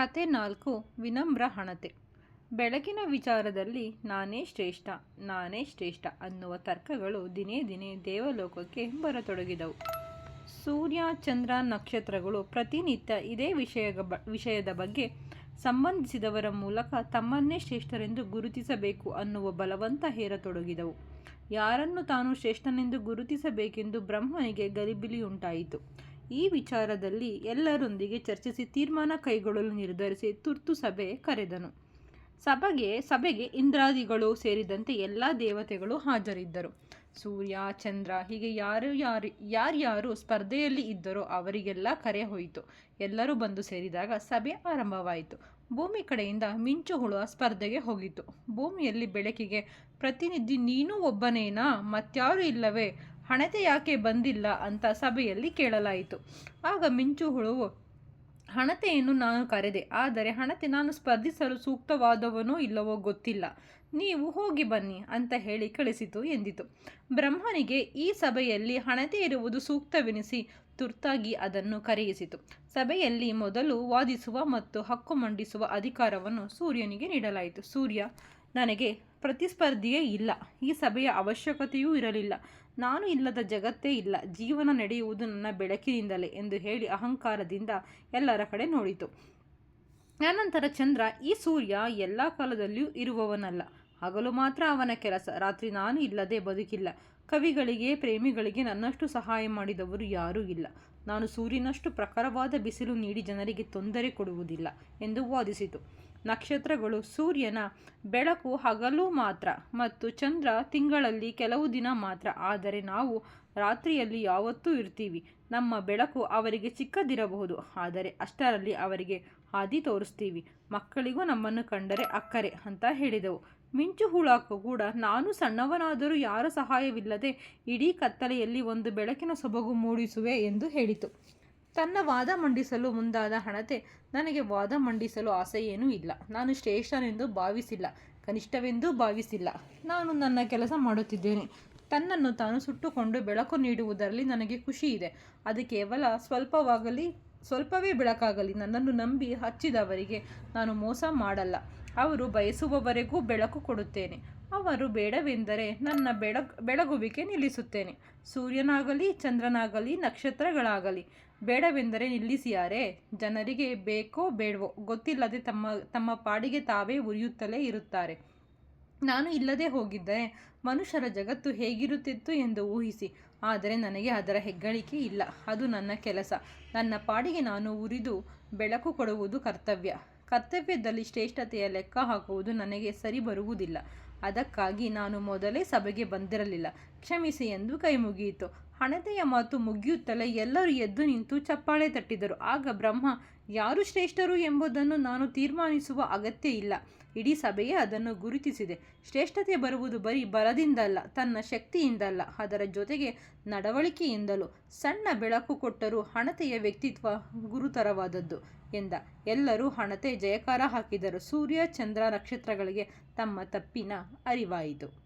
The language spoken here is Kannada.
ಕತೆ ನಾಲ್ಕು, ವಿನಮ್ರ ಹಣತೆ. ಬೆಳಕಿನ ವಿಚಾರದಲ್ಲಿ ನಾನೇ ಶ್ರೇಷ್ಠ ನಾನೇ ಶ್ರೇಷ್ಠ ಅನ್ನುವ ತರ್ಕಗಳು ದಿನೇ ದಿನೇ ದೇವಲೋಕಕ್ಕೆ ಬರತೊಡಗಿದವು. ಸೂರ್ಯ, ಚಂದ್ರ, ನಕ್ಷತ್ರಗಳು ಪ್ರತಿನಿತ್ಯ ಇದೇ ವಿಷಯ ವಿಷಯದ ಬಗ್ಗೆ ಸಂಬಂಧಿಸಿದವರ ಮೂಲಕ ತಮ್ಮನ್ನೇ ಶ್ರೇಷ್ಠರೆಂದು ಗುರುತಿಸಬೇಕು ಅನ್ನುವ ಬಲವಂತ ಹೇರತೊಡಗಿದವು. ಯಾರನ್ನು ತಾನು ಶ್ರೇಷ್ಠನೆಂದು ಗುರುತಿಸಬೇಕೆಂದು ಬ್ರಹ್ಮನಿಗೆ ಗಲಿಬಿಲಿಯುಂಟಾಯಿತು. ಈ ವಿಚಾರದಲ್ಲಿ ಎಲ್ಲರೊಂದಿಗೆ ಚರ್ಚಿಸಿ ತೀರ್ಮಾನ ಕೈಗೊಳ್ಳಲು ನಿರ್ಧರಿಸಿ ತುರ್ತು ಸಭೆ ಕರೆದನು. ಸಭೆಗೆ ಸಭೆಗೆ ಇಂದ್ರಾದಿಗಳು ಸೇರಿದಂತೆ ಎಲ್ಲ ದೇವತೆಗಳು ಹಾಜರಿದ್ದರು. ಸೂರ್ಯ, ಚಂದ್ರ, ಹೀಗೆ ಯಾರು ಯಾರು, ಯಾರ್ಯಾರು ಸ್ಪರ್ಧೆಯಲ್ಲಿ ಇದ್ದರೋ ಅವರಿಗೆಲ್ಲ ಕರೆ ಹೋಯಿತು. ಎಲ್ಲರೂ ಬಂದು ಸೇರಿದಾಗ ಸಭೆ ಆರಂಭವಾಯಿತು. ಭೂಮಿ ಕಡೆಯಿಂದ ಮಿಂಚು ಹುಳ ಸ್ಪರ್ಧೆಗೆ ಹೋಗಿತು ಭೂಮಿಯಲ್ಲಿ ಬೆಳಕಿಗೆ, ಪ್ರತಿನಿಧಿ ನೀನು ಒಬ್ಬನೇನಾ? ಮತ್ಯಾರು ಇಲ್ಲವೇ? ಹಣತೆ ಯಾಕೆ ಬಂದಿಲ್ಲ ಅಂತ ಸಭೆಯಲ್ಲಿ ಕೇಳಲಾಯಿತು. ಆಗ ಮಿಂಚು ಹುಳುವು, ಹಣತೆಯನ್ನು ನಾನು ಕರೆದೆ, ಆದರೆ ಹಣತೆ ನಾನು ಸ್ಪರ್ಧಿಸಲು ಸೂಕ್ತವಾದವನೋ ಇಲ್ಲವೋ ಗೊತ್ತಿಲ್ಲ. ನೀವು ಹೋಗಿ ಬನ್ನಿ ಅಂತ ಹೇಳಿ ಕಳಿಸಿತು ಎಂದಿತು. ಬ್ರಹ್ಮನಿಗೆ ಈ ಸಭೆಯಲ್ಲಿ ಹಣತೆ ಇರುವುದು ಸೂಕ್ತವೆನಿಸಿ ತುರ್ತಾಗಿ ಅದನ್ನು ಕರೆಯಿಸಿತು. ಸಭೆಯಲ್ಲಿ ಮೊದಲು ವಾದಿಸುವ ಮತ್ತು ಹಕ್ಕು ಮಂಡಿಸುವ ಅಧಿಕಾರವನ್ನು ಸೂರ್ಯನಿಗೆ ನೀಡಲಾಯಿತು. ಸೂರ್ಯ, ನನಗೆ ಪ್ರತಿಸ್ಪರ್ಧಿಯೇ ಇಲ್ಲ. ಈ ಸಭೆಯ ಅವಶ್ಯಕತೆಯೂ ಇರಲಿಲ್ಲ. ನಾನು ಇಲ್ಲದ ಜಗತ್ತೇ ಇಲ್ಲ. ಜೀವನ ನಡೆಯುವುದು ನನ್ನ ಬೆಳಕಿನಿಂದಲೇ ಎಂದು ಹೇಳಿ ಅಹಂಕಾರದಿಂದ ಎಲ್ಲರ ಕಡೆ ನೋಡಿತು. ಅನಂತರ ಚಂದ್ರ ಈ ಸೂರ್ಯ ಎಲ್ಲ ಕಾಲದಲ್ಲಿಯೂ ಇರುವವನಲ್ಲ. ಹಗಲು ಮಾತ್ರ ಅವನ ಕೆಲಸ. ರಾತ್ರಿ ನಾನು ಇಲ್ಲದೆ ಬದುಕಿಲ್ಲ. ಕವಿಗಳಿಗೆ, ಪ್ರೇಮಿಗಳಿಗೆ ನನ್ನಷ್ಟು ಸಹಾಯ ಮಾಡಿದವರು ಯಾರೂ ಇಲ್ಲ. ನಾನು ಸೂರ್ಯನಷ್ಟು ಪ್ರಖರವಾದ ಬಿಸಿಲು ನೀಡಿ ಜನರಿಗೆ ತೊಂದರೆ ಕೊಡುವುದಿಲ್ಲ ಎಂದು ವಾದಿಸಿತು. ನಕ್ಷತ್ರಗಳು ಸೂರ್ಯನ ಬೆಳಕು ಹಗಲು ಮಾತ್ರ ಮತ್ತು ಚಂದ್ರ ತಿಂಗಳಲ್ಲಿ ಕೆಲವು ದಿನ ಮಾತ್ರ. ಆದರೆ ನಾವು ರಾತ್ರಿಯಲ್ಲಿ ಯಾವತ್ತೂ ಇರ್ತೀವಿ. ನಮ್ಮ ಬೆಳಕು ಅವರಿಗೆ ಚಿಕ್ಕದಿರಬಹುದು. ಆದರೆ ಅಷ್ಟರಲ್ಲಿ ಅವರಿಗೆ ಹಾದಿ ತೋರಿಸ್ತೀವಿ. ಮಕ್ಕಳಿಗೂ ನಮ್ಮನ್ನು ಕಂಡರೆ ಅಕ್ಕರೆ ಅಂತ ಹೇಳಿದೆವು. ಮಿಂಚು ಹುಳಕ್ಕೂ ಕೂಡ ನಾನು ಸಣ್ಣವನಾದರೂ ಯಾರ ಸಹಾಯವಿಲ್ಲದೆ ಇಡೀ ಕತ್ತಲೆಯಲ್ಲಿ ಒಂದು ಬೆಳಕಿನ ಸೊಬಗು ಮೂಡಿಸುವೆ ಎಂದು ಹೇಳಿತು. ತನ್ನ ವಾದ ಮಂಡಿಸಲು ಮುಂದಾದ ಹಣತೆ ನನಗೆ ವಾದ ಮಂಡಿಸಲು ಆಸೆಯೇನೂ ಇಲ್ಲ. ನಾನು ಶ್ರೇಷ್ಠನೆಂದು ಭಾವಿಸಿಲ್ಲ. ಕನಿಷ್ಠವೆಂದೂ ಭಾವಿಸಿಲ್ಲ. ನಾನು ನನ್ನ ಕೆಲಸ ಮಾಡುತ್ತಿದ್ದೇನೆ. ತನ್ನನ್ನು ತಾನು ಸುಟ್ಟುಕೊಂಡು ಬೆಳಕು ನೀಡುವುದರಲ್ಲಿ ನನಗೆ ಖುಷಿ ಇದೆ. ಅದು ಕೇವಲ ಸ್ವಲ್ಪವಾಗಲಿ, ಸ್ವಲ್ಪವೇ ಬೆಳಕಾಗಲಿ ನನ್ನನ್ನು ನಂಬಿ ಹಚ್ಚಿದವರಿಗೆ ನಾನು ಮೋಸ ಮಾಡಲ್ಲ. ಅವರು ಬಯಸುವವರೆಗೂ ಬೆಳಕು ಕೊಡುತ್ತೇನೆ. ಅವರು ಬೇಡವೆಂದರೆ ನನ್ನ ಬೆಳಗ್, ಬೆಳಗುವಿಕೆ ನಿಲ್ಲಿಸುತ್ತೇನೆ. ಸೂರ್ಯನಾಗಲಿ, ಚಂದ್ರನಾಗಲಿ, ನಕ್ಷತ್ರಗಳಾಗಲಿ, ಬೇಡವೆಂದರೆ ನಿಲ್ಲಿಸಿಯಾರೆ ಜನರಿಗೆ ಬೇಕೋ ಬೇಡವೋ ಗೊತ್ತಿಲ್ಲದೆ ತಮ್ಮ ತಮ್ಮ ಪಾಡಿಗೆ ತಾವೇ ಉರಿಯುತ್ತಲೇ ಇರುತ್ತಾರೆ. ನಾನು ಇಲ್ಲದೆ ಹೋಗಿದ್ದರೆ ಮನುಷ್ಯರ ಜಗತ್ತು ಹೇಗಿರುತ್ತಿತ್ತು ಎಂದು ಊಹಿಸಿ. ಆದರೆ ನನಗೆ ಅದರ ಹೆಗ್ಗಳಿಕೆ ಇಲ್ಲ. ಅದು ನನ್ನ ಕೆಲಸ. ನನ್ನ ಪಾಡಿಗೆ ನಾನು ಉರಿದು ಬೆಳಕು ಕೊಡುವುದು ಕರ್ತವ್ಯ. ಕರ್ತವ್ಯದಲ್ಲಿ ಶ್ರೇಷ್ಠತೆಯ ಲೆಕ್ಕ ಹಾಕುವುದು ನನಗೆ ಸರಿ ಬರುವುದಿಲ್ಲ ಅದಕ್ಕಾಗಿ ನಾನು ಮೊದಲೇ ಸಭೆಗೆ ಬಂದಿರಲಿಲ್ಲ. ಕ್ಷಮಿಸಿ ಎಂದು ಕೈ ಮುಗಿಯಿತು. ಹಣತೆಯ ಮಾತು ಮುಗಿಯುತ್ತಲೇ ಎಲ್ಲರೂ ಎದ್ದು ನಿಂತು ಚಪ್ಪಾಳೆ ತಟ್ಟಿದರು. ಆಗ ಬ್ರಹ್ಮ, ಯಾರು ಶ್ರೇಷ್ಠರು ಎಂಬುದನ್ನು ನಾನು ತೀರ್ಮಾನಿಸುವ ಅಗತ್ಯ ಇಲ್ಲ. ಇಡೀ ಸಭೆಯೇ ಅದನ್ನು ಗುರುತಿಸಿದೆ. ಶ್ರೇಷ್ಠತೆ ಬರುವುದು ಬರೀ ಬಲದಿಂದಲ್ಲ, ತನ್ನ ಶಕ್ತಿಯಿಂದಲ್ಲ, ಅದರ ಜೊತೆಗೆ ನಡವಳಿಕೆಯಿಂದಲೂ. ಸಣ್ಣ ಬೆಳಕು ಕೊಟ್ಟರೂ ಹಣತೆಯ ವ್ಯಕ್ತಿತ್ವ ಗುರುತರವಾದದ್ದು ಎಂದ. ಎಲ್ಲರೂ ಹಣತೆ ಜಯಕಾರ ಹಾಕಿದರು. ಸೂರ್ಯ, ಚಂದ್ರ ನಕ್ಷತ್ರಗಳಿಗೆ ತಮ್ಮ ತಪ್ಪಿನ ಅರಿವಾಯಿತು.